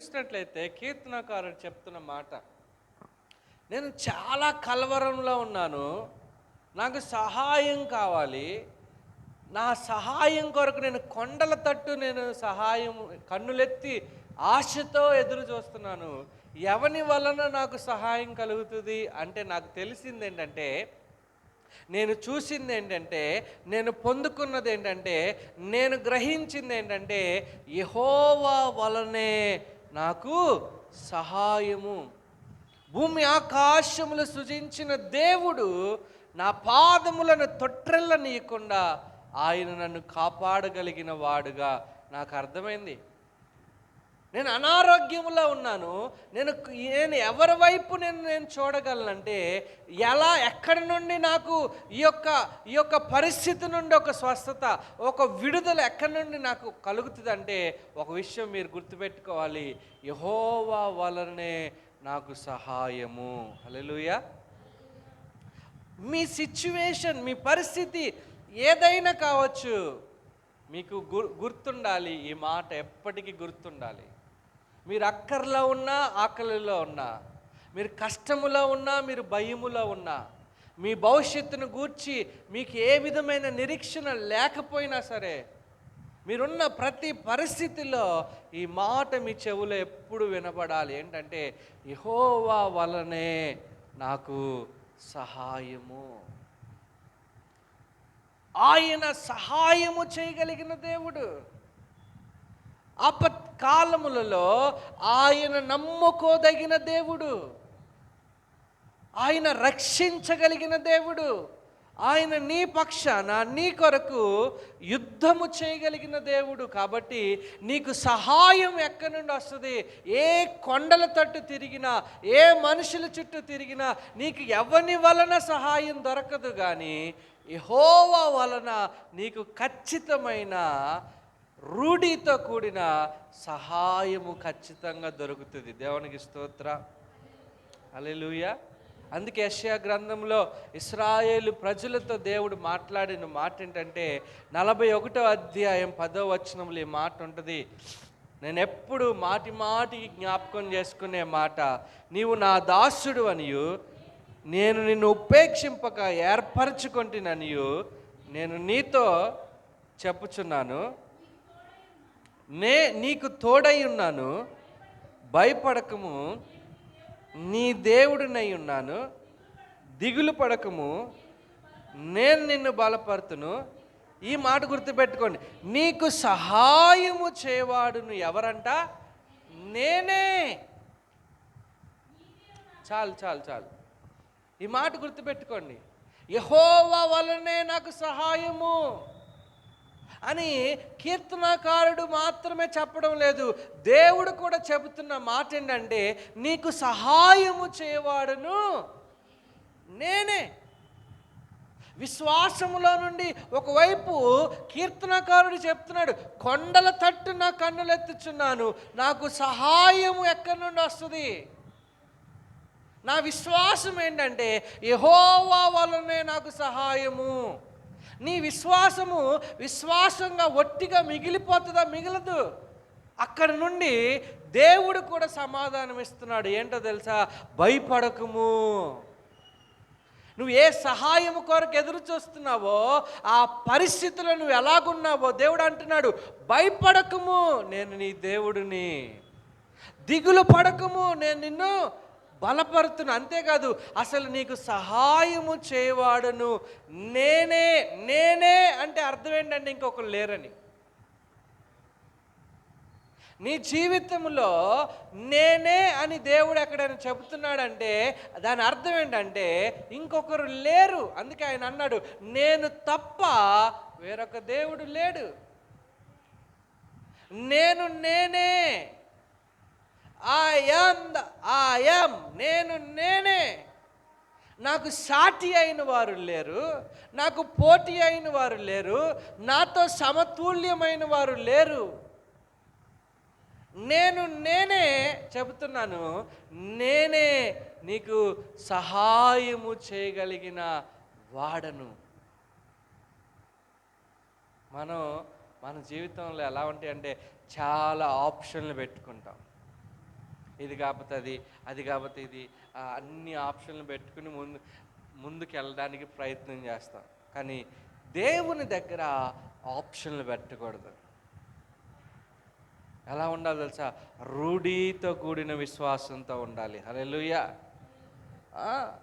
చూసినట్లయితే కీర్తనకారుడు చెప్తున్న మాట నేను చాలా కలవరంలో ఉన్నాను నాకు సహాయం కావాలి నా సహాయం కొరకు నేను కొండల తట్టు నేను సహాయం కన్నులెత్తి ఆశతో ఎదురు చూస్తున్నాను. ఎవని వలన నాకు సహాయం కలుగుతుంది? అంటే నాకు తెలిసింది ఏంటంటే నేను చూసింది ఏంటంటే నేను పొందుకున్నది ఏంటంటే నేను గ్రహించింది ఏంటంటే యహోవా వలనే నాకు సహాయము. భూమి ఆకాశములు సృజించిన దేవుడు నా పాదములను తొట్రెల్లనీయకుండా ఆయన నన్ను కాపాడగలిగిన వాడుగా. నాకు అర్థమైంది? నేను అనారోగ్యంలో ఉన్నాను. నేను నేను ఎవరి వైపు నేను నేను చూడగలనంటే ఎలా ఎక్కడి నుండి నాకు ఈ యొక్క ఈ యొక్క పరిస్థితి నుండి ఒక స్వస్థత ఒక విడుదల ఎక్కడి నుండి నాకు కలుగుతుంది అంటే ఒక విషయం మీరు గుర్తుపెట్టుకోవాలి. యహోవా వలనే నాకు సహాయము. హల్లెలూయా. మీ సిచ్యువేషన్ మీ పరిస్థితి ఏదైనా కావచ్చు మీకు గుర్ గుర్తుండాలి. ఈ మాట ఎప్పటికీ గుర్తుండాలి. మీరు అక్కర్లో ఉన్నా ఆకలిలో ఉన్నా మీరు కష్టములో ఉన్నా మీరు భయములో ఉన్నా మీ భవిష్యత్తును గూర్చి మీకు ఏ విధమైన నిరీక్షణ లేకపోయినా సరే మీరున్న ప్రతి పరిస్థితిలో ఈ మాట మీ చెవులో ఎప్పుడు వినబడాలి? ఏంటంటే యహోవా వలనే నాకు సహాయము. ఆయన సహాయము చేయగలిగిన దేవుడు. ఆపత్కాలములలో ఆయన నమ్ముకోదగిన దేవుడు. ఆయన రక్షించగలిగిన దేవుడు. ఆయన నీ పక్షాన నీ కొరకు యుద్ధము చేయగలిగిన దేవుడు. కాబట్టి నీకు సహాయం ఎక్కడి నుండి వస్తుంది? ఏ కొండల తట్టు తిరిగినా ఏ మనుషుల చుట్టూ తిరిగినా నీకు ఎవరి వలన సహాయం దొరకదు కానీ యహోవా వలన నీకు ఖచ్చితమైన రూఢితో కూడిన సహాయము ఖచ్చితంగా దొరుకుతుంది. దేవునికి స్తోత్ర. అలెలుయ అందుకే యష్యా గ్రంథంలో ఇస్రాయేలు ప్రజలతో దేవుడు మాట్లాడిన మాట ఏంటంటే నలభై ఒకటో అధ్యాయం పదో వచనంలో ఈ మాట ఉంటుంది. నేను ఎప్పుడు మాటి మాటికి జ్ఞాపకం చేసుకునే మాట నీవు నా దాసుడు అనియు నేను నిన్ను ఉపేక్షింపక ఏర్పరచుకుంటున్ననియు నేను నీతో చెప్పుచున్నాను. నే నీకు తోడై ఉన్నాను భయపడకము నీ దేవుడినై ఉన్నాను దిగులు పడకము నేను నిన్ను బలపరుతును. ఈ మాట గుర్తుపెట్టుకోండి నీకు సహాయము చేయవాడును ఎవరంట? నేనే. చాలు చాలు చాలు. ఈ మాట గుర్తుపెట్టుకోండి యహోవా వలనే నాకు సహాయము. అని కీర్తనాకారుడు మాత్రమే చెప్పడం లేదు. దేవుడు కూడా చెబుతున్న మాట ఏంటంటే నీకు సహాయము చేయవాడును నేనే. విశ్వాసములో నుండి ఒకవైపు కీర్తనకారుడు చెప్తున్నాడు కొండల తట్టు నా కన్నులెత్తుచున్నాను నాకు సహాయము ఎక్కడి నుండి వస్తుంది? నా విశ్వాసం ఏంటంటే యహోవా వలనే నాకు సహాయము. నీ విశ్వాసము విశ్వాసంగా ఒట్టిగా మిగిలిపోతుందా? మిగలదు. అక్కడ నుండి దేవుడు కూడా సమాధానం ఇస్తున్నాడు. ఏంటో తెలుసా? భయపడకము. నువ్వు ఏ సహాయము కొరకు ఎదురు చూస్తున్నావో ఆ పరిస్థితులు నువ్వు ఎలాగున్నావో దేవుడు అంటున్నాడు భయపడకము నేను నీ దేవుడిని. దిగులు పడకము నేను నిన్ను బలపరుతును అంతేకాదు అసలు నీకు సహాయము చేయవాడును. నేనే నేనే అంటే అర్థం ఏంటంటే ఇంకొకరు లేరని. నీ జీవితంలో నేనే అని దేవుడు ఎక్కడైనా చెబుతున్నాడంటే దాని అర్థం ఏంటంటే ఇంకొకరు లేరు. అందుకే ఆయన అన్నాడు నేను తప్ప వేరొక దేవుడు లేడు. నేను నేనే. ఐఎమ్ ఐఎమ్ నేను నేనే. నాకు సాటి అయిన వారు లేరు నాకు పోటీ అయిన వారు లేరు నాతో సమతుల్యమైన వారు లేరు. నేను నేనే చెబుతున్నాను నేనే నీకు సహాయము చేయగలిగిన వాడను. మనం మన జీవితంలో ఎలా ఉంటాయి అంటే చాలా ఆప్షన్లు పెట్టుకుంటాం. ఇది కాకపోతే అది అది కాకపోతే ఇది. అన్ని ఆప్షన్లు పెట్టుకుని ముందు ముందుకు వెళ్ళడానికి ప్రయత్నం చేస్తాం. కానీ దేవుని దగ్గర ఆప్షన్లు పెట్టకూడదు. ఎలా ఉండాలి తెలుసా? రూఢీతో కూడిన విశ్వాసంతో ఉండాలి. హల్లెలూయా. ఆ,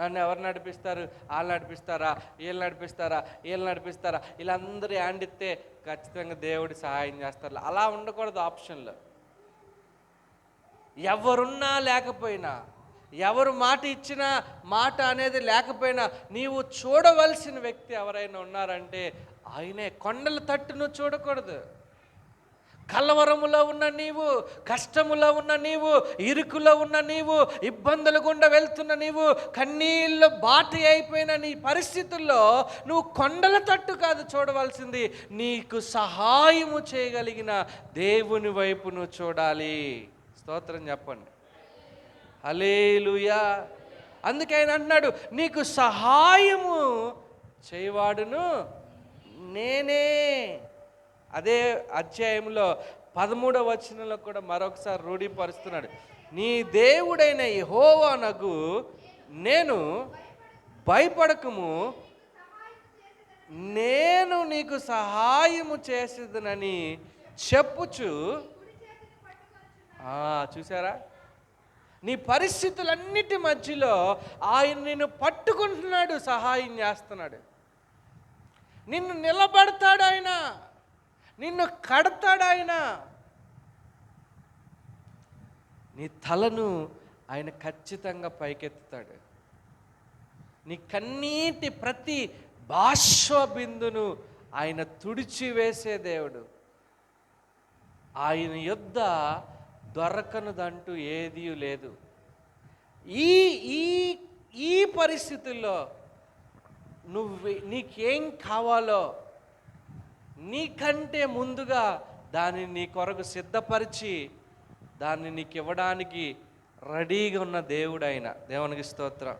నన్ను ఎవరు నడిపిస్తారు? వాళ్ళు నడిపిస్తారా? వీళ్ళు నడిపిస్తారా? వీళ్ళు నడిపిస్తారా? వీళ్ళందరూ యాండిస్తే ఖచ్చితంగా దేవుడి సహాయం చేస్తారు. అలా ఉండకూడదు ఆప్షన్లు. ఎవరున్నా లేకపోయినా ఎవరు మాట ఇచ్చినా మాట అనేది లేకపోయినా నీవు చూడవలసిన వ్యక్తి ఎవరైనా ఉన్నారంటే ఆయనే. కొండల తట్టును చూడకూడదు. కలవరములో ఉన్న నీవు కష్టములో ఉన్న నీవు ఇరుకులో ఉన్న నీవు ఇబ్బందులు గుండా వెళ్తున్న నీవు కన్నీళ్ళు బాటి అయిపోయిన నీ పరిస్థితుల్లో నువ్వు కొండల తట్టు కాదు చూడవలసింది. నీకు సహాయము చేయగలిగిన దేవుని వైపు నువ్వు చూడాలి. స్తోత్రం చెప్పండి. హలేలుయా అందుకే ఆయన అంటున్నాడు నీకు సహాయము చేయవాడును నేనే. అదే అధ్యాయంలో పదమూడవ వచనంలో కూడా మరొకసారి రూఢీపరుస్తున్నాడు నీ దేవుడైన యెహోవానగు నేను భయపడకము. నేను నీకు సహాయము చేసేదనని చెప్పుచు చూసారా నీ పరిస్థితులన్నిటి మధ్యలో ఆయన నిన్ను పట్టుకుంటున్నాడు సహాయం చేస్తున్నాడు. నిన్ను నిలబడతాడు ఆయన. నిన్ను కడతాడు ఆయన. నీ తలను ఆయన ఖచ్చితంగా పైకెత్తుతాడు. నీ కన్నీటి ప్రతి బాష్ప బిందును ఆయన తుడిచివేసే దేవుడు. ఆయన యొద్ద దొరకనిదంటూ ఏదీ లేదు. ఈ ఈ ఈ పరిస్థితుల్లో నువ్వు నీకేం కావాలో నీకంటే ముందుగా దాన్ని నీ కొరకు సిద్ధపరిచి దాన్ని నీకు ఇవ్వడానికి రెడీగా ఉన్న దేవుడు ఆయన దేవునికి స్తోత్రం.